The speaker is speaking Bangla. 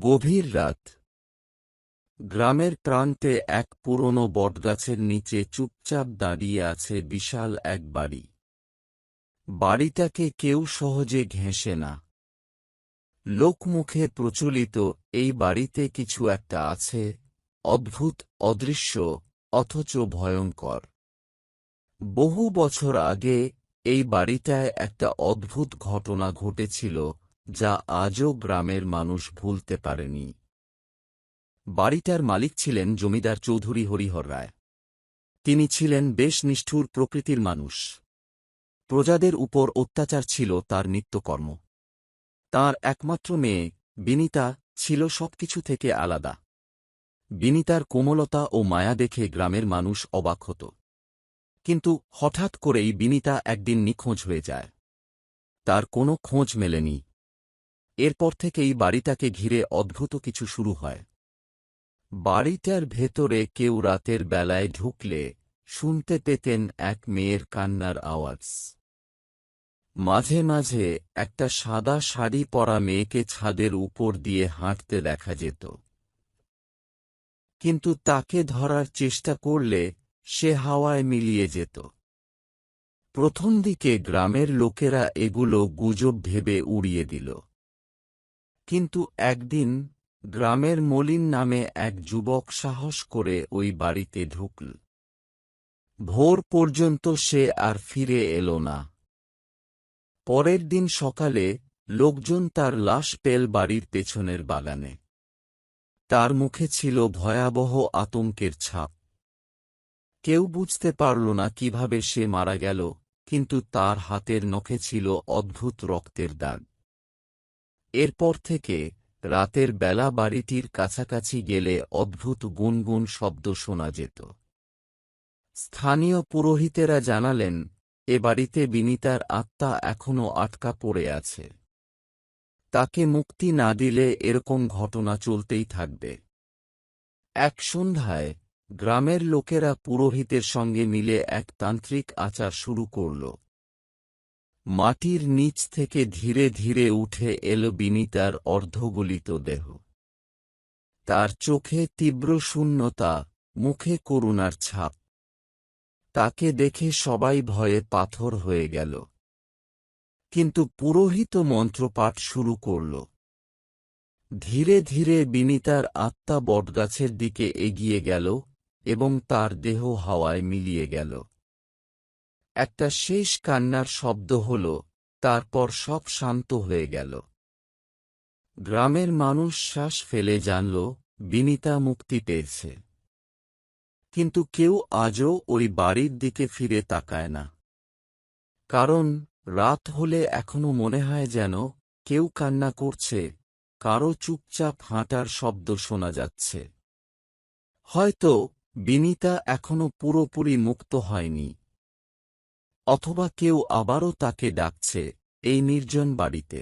গভীর রাত। গ্রামের প্রান্তে এক পুরনো বটগাছের নিচে চুপচাপ দাঁড়িয়ে আছে বিশাল এক বাড়ি। বাড়িটাকে কেউ সহজে ঘেঁষে না। লোকমুখে প্রচলিত এই বাড়িতে কিছু একটা আছে, অদ্ভুত, অদৃশ্য, অথচ ভয়ঙ্কর। বহু বছর আগে এই বাড়িটায় একটা অদ্ভুত ঘটনা ঘটেছিল যা আজও গ্রামের মানুষ ভুলতে পারেনি। বাড়িটার মালিক ছিলেন জমিদার চৌধুরী হরিহর রায়। তিনি ছিলেন বেশ নিষ্ঠুর প্রকৃতির মানুষ। প্রজাদের উপর অত্যাচার ছিল তার নিত্যকর্ম। তার একমাত্র মেয়ে, বিনিতা, ছিল সবকিছু থেকে আলাদা। বিনিতার কোমলতা ও মায়া দেখে গ্রামের মানুষ অবাক হত। কিন্তু হঠাৎ করেই বিনিতা একদিন নিখোঁজ হয়ে যায়। তার কোনো খোঁজ মেলেনি। এরপর থেকেই বাড়িটাকে ঘিরে অদ্ভুত কিছু শুরু হয়। বাড়িটার ভেতরে কেউ রাতের বেলায় ঢুকলে শুনতে পেতেন এক মেয়ের কান্নার আওয়াজ। মাঝে মাঝে একটা সাদা শাড়ি পরা মেয়েকে ছাদের উপর দিয়ে হাঁটতে দেখা যেত। কিন্তু তাকে ধরার চেষ্টা করলে সে হাওয়ায় মিলিয়ে যেত। প্রথম দিকে গ্রামের লোকেরা এগুলো গুজব ভেবে উড়িয়ে দিল। কিন্তু একদিন গ্রামের মলিন নামে এক যুবক সাহস করে ওই বাড়িতে ঢুকল। ভোর পর্যন্ত সে আর ফিরে এল না। পরের দিন সকালে লোকজন তার লাশ পেল বাড়ির পেছনের বাগানে। তার মুখে ছিল ভয়াবহ আতঙ্কের ছাপ। কেউ বুঝতে পারল না কীভাবে সে মারা গেল, কিন্তু তার হাতের নখে ছিল অদ্ভুত রক্তের দাগ। এরপর থেকে রাতের বেলা বাড়িটির কাছাকাছি গেলে অদ্ভুত গুনগুন শব্দ শোনা যেত। স্থানীয় পুরোহিতেরা জানালেন, এ বাড়িতে বিনিতার আত্মা এখনও আটকা পড়ে আছে। তাকে মুক্তি না দিলে এরকম ঘটনা চলতেই থাকবে। এক সন্ধ্যায় গ্রামের লোকেরা পুরোহিতের সঙ্গে মিলে এক তান্ত্রিক আচার শুরু করল। মাটির নিচ থেকে ধীরে ধীরে উঠে এল বিনিতার অর্ধগলিত দেহ। তার চোখে তীব্র শূন্যতা, মুখে করুণার ছাপ। তাকে দেখে সবাই ভয়ে পাথর হয়ে গেল। কিন্তু পুরোহিত মন্ত্রপাঠ শুরু করল। ধীরে ধীরে বিনিতার আত্মা বটগাছের দিকে এগিয়ে গেল এবং তার দেহ হাওয়ায় মিলিয়ে গেল। একটা শেষ কান্নার শব্দ হল, তারপর সব শান্ত হয়ে গেল। গ্রামের মানুষ শ্বাস ফেলে জানল, বিনিতা মুক্তি পেয়েছে। কিন্তু কেউ আজও ওই বাড়ির দিকে ফিরে তাকায় না। কারণ রাত হলে এখনও মনে হয় যেন কেউ কান্না করছে, কারও চুপচাপ হাঁটার শব্দ শোনা যাচ্ছে। হয়তো বিনিতা এখনও পুরোপুরি মুক্ত হয়নি। অথবা কেউ আবারও তাকে ডাকছে এই নির্জন বাড়িতে।